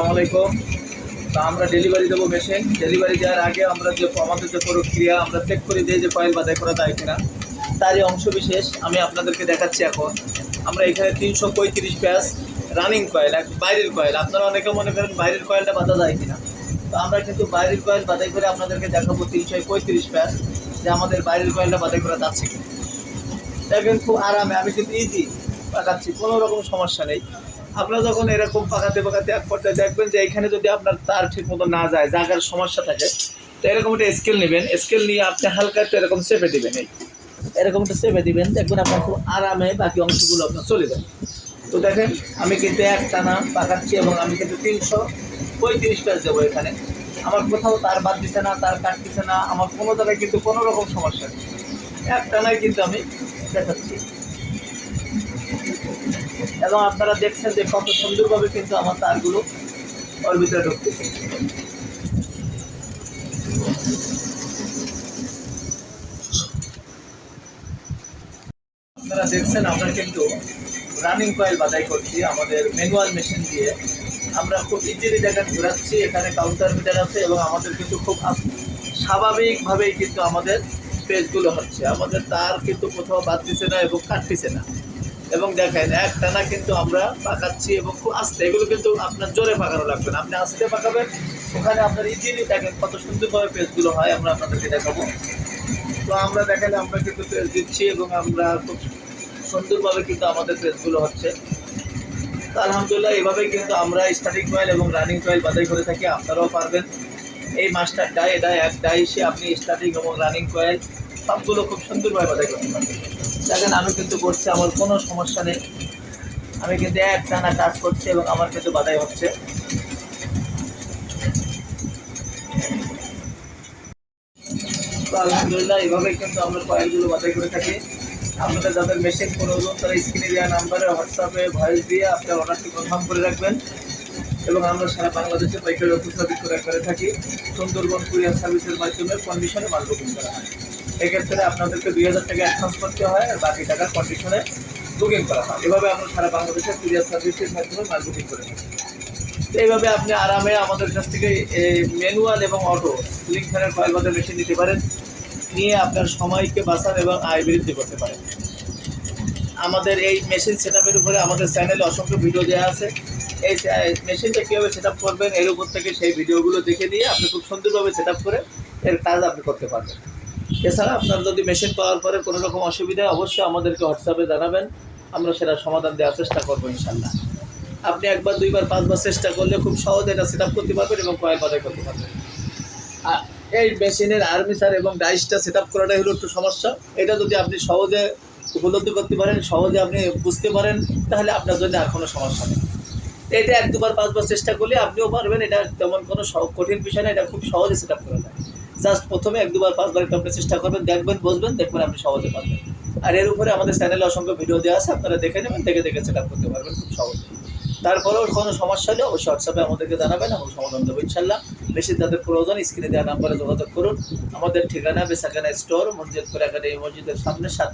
আসসালামু আলাইকুম তা আমরা ডেলিভারি দেবো মেশিন ডেলিভারি দেওয়ার আগে আমরা যে আমাদের যে প্রক্রিয়া, আমরা চেক করে দিই যে কয়েল বাদাই করা যায় কিনা। তারই অংশ বিশেষ আমি আপনাদেরকে দেখাচ্ছি এখন। আমরা এখানে তিনশো পঁয়ত্রিশ প্যাস রানিং কয়েল এক বাইরের কয়েল আপনারা অনেকে মনে করেন বাইরের কয়েলটা বাঁধা যায় কিনা। তো আমরা কিন্তু বাইরের কয়েল বাদাই করে আপনাদেরকে দেখাবো তিনশো পঁয়ত্রিশ প্যাস যে আমাদের বাইরের কয়েলটা বাদাই করা যাচ্ছে কিনা। দেখেন খুব আরামে, আমি কিন্তু ইজি পাকাচ্ছি কোনো রকম সমস্যা নেই। আপনারা যখন এরকম পাকাতে পাকাতে এক পর্যায়ে দেখবেন যে এখানে যদি আপনার তার ঠিক মতো না যায় জায়গার সমস্যা থাকে, তো এরকম একটা স্কেল নেবেন। স্কেল নিয়ে আপনি হালকা একটু এরকম চেপে দিবেন, এই। এরকম একটা চেপে দিবেন, দেখবেন আপনার খুব আরামে বাকি অংশগুলো আপনার চলে যাবে। তো দেখেন, আমি কিন্তু এক টানা পাকাচ্ছি এবং আমি কিন্তু তিনশো পঁয়ত্রিশ প্যাস দেবো এখানে। আমার কোথাও তার বাদ দিছে না, তার কাটতেছে না, আমার কোনো জায়গায় কিন্তু কোনো রকম সমস্যা নেই। এক টানায় কিন্তু আমি দেখাচ্ছি। এবং আপনারা দেখছেন যে কত সুন্দরভাবে কিন্তু আমার তারগুলো ভিতরে ঢুকতেছে আপনারা দেখছেন, আমরা কিন্তু রানিং কয়েল বাদাই করছি, আমাদের ম্যানুয়াল মেশিন দিয়ে। আমরা খুব ইজিলি দেখেন ঘোরাচ্ছি, এখানে কাউন্টার মিটার আছে এবং আমাদের কিন্তু খুব স্বাভাবিকভাবেই কিন্তু আমাদের পেজগুলো হচ্ছে। আমাদের তার কিন্তু কোথাও বাদ দিছে না এবং কাটতেছে না। এবং দেখেন এক টানা কিন্তু আমরা পাকাচ্ছি এবং খুব আস্তে। এগুলো কিন্তু আপনার জোরে পাকানো লাগবে না। আপনি আস্তে পাকাবেন, ওখানে আপনার ইজিলি দেখেন কত সুন্দরভাবে পেজগুলো হয়, আমরা আপনাদেরকে দেখাবো। তো আমরা দেখালে আমরা কিন্তু পেজ দিচ্ছি এবং আমরা খুব সুন্দরভাবে কিন্তু আমাদের পেজগুলো হচ্ছে। তো আলহামদুলিল্লাহ, এভাবেই কিন্তু আমরা স্টার্টিং কয়েল এবং রানিং কয়েল বাদাই করে থাকি, আপনারাও পারবেন। এই মাস্টার ডাই এটা এক ডাই সে আপনি স্টার্টিং এবং রানিং কয়েল সবগুলো খুব সুন্দরভাবে বাদাই করতে পারবেন। দেখেন আমি কিন্তু করছি, আমার কোনো সমস্যা নেই। আমি কিন্তু এক টানা কাজ করছি এবং আমার কিন্তু বাধাই হচ্ছে। আলহামদুলিল্লাহ, এইভাবেই কিন্তু আমরা কয়েলগুলো বাদাই করে থাকি। আপনাদের যাদের মেশিন প্রয়োজন তারা স্ক্রিনে দেওয়া নাম্বারে হোয়াটসঅ্যাপে ভয়েস দিয়ে আপনার অর্ডারটি কনফার্ম করে রাখবেন। এবং আমরা সারা বাংলাদেশে পাইকারি অফিস বিক্রয় করে থাকি। সুন্দরবন, কুরিয়ার সার্ভিসের মাধ্যমে কন্ডিশনে মাল বুকিং করা হয়। এক্ষেত্রে আপনাদেরকে দুই হাজার টাকা অ্যাডভান্স করতে হয় আর বাকি টাকা কন্ডিশনে বুকিং করা হয়। এভাবে আমরা সারা বাংলাদেশের কুরিয়ার সার্ভিসের মাধ্যমে মাল বুকিং করে থাকি। এইভাবে আপনি আরামে আমাদের কাছ থেকে ম্যানুয়াল এবং অটো লিঙ্ক ফ্যানের কয়েল বাজার মেশিন নিতে পারেন। নিয়ে আপনার সময়কে বাঁচান এবং আয় বৃদ্ধি করতে পারেন। আমাদের এই মেশিন সেট উপরে আমাদের চ্যানেলে অসংখ্য ভিডিও দেওয়া আছে। এই মেশিনটা কীভাবে সেট করবেন, এর উপর থেকে সেই ভিডিওগুলো দেখে নিয়ে আপনি খুব সুন্দরভাবে সেট করে এর কাজ আপনি করতে পারবেন। এছাড়া আপনার যদি মেশিন পাওয়ার পরে কোনো রকম অসুবিধা অবশ্যই আমাদেরকে হোয়াটসঅ্যাপে জানাবেন, আমরা সেটা সমাধান দেওয়ার চেষ্টা করব ইনশাল্লাহ আপনি একবার, দুইবার, পাঁচবার চেষ্টা করলে খুব সহজে এটা সেট করতে পারবেন এবং কয়েল বাজার করতে পারবেন। আর এই মেশিনের আর্মিসার এবং ডাইসটা সেট আপ করাটাই হলো একটু সমস্যা। এটা যদি আপনি সহজে উপলব্ধি করতে পারেন, সহজে আপনি বুঝতে পারেন, তাহলে আপনার জন্য আর কোনো সমস্যা নেই। এটা এক, দুবার, পাঁচবার চেষ্টা করলে আপনিও পারবেন। এটা তেমন কোনো কঠিন বিষয় না, এটা খুব সহজে সেট আপ করা যায়। জাস্ট প্রথমে এক, দুবার, পাঁচবার একটু আপনি চেষ্টা করবেন, দেখবেন বসবেন দেখবেন আপনি সহজে পারবেন। আর এর উপরে আমাদের চ্যানেলে অসংখ্য ভিডিও দেওয়া আছে, আপনারা দেখে নেবেন, দেখে দেখে সেট আপ করতে পারবেন খুব সহজে। তারপরেও কোনো সমস্যা হলে অবশ্যই হোয়াটসঅ্যাপে আমাদেরকে জানাবেন এবং সমাধান দেবো ইনশাল্লাহ। বেশি তাদের প্রয়োজন স্ক্রিনে দেওয়া নাম্বারে যোগাযোগ করুন। আমাদের ঠিকানা বেসাকানা স্টোর মসজিদ করে একাডেমি মসজিদের সামনে সাত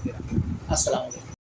আসসালামু আলাইকুম।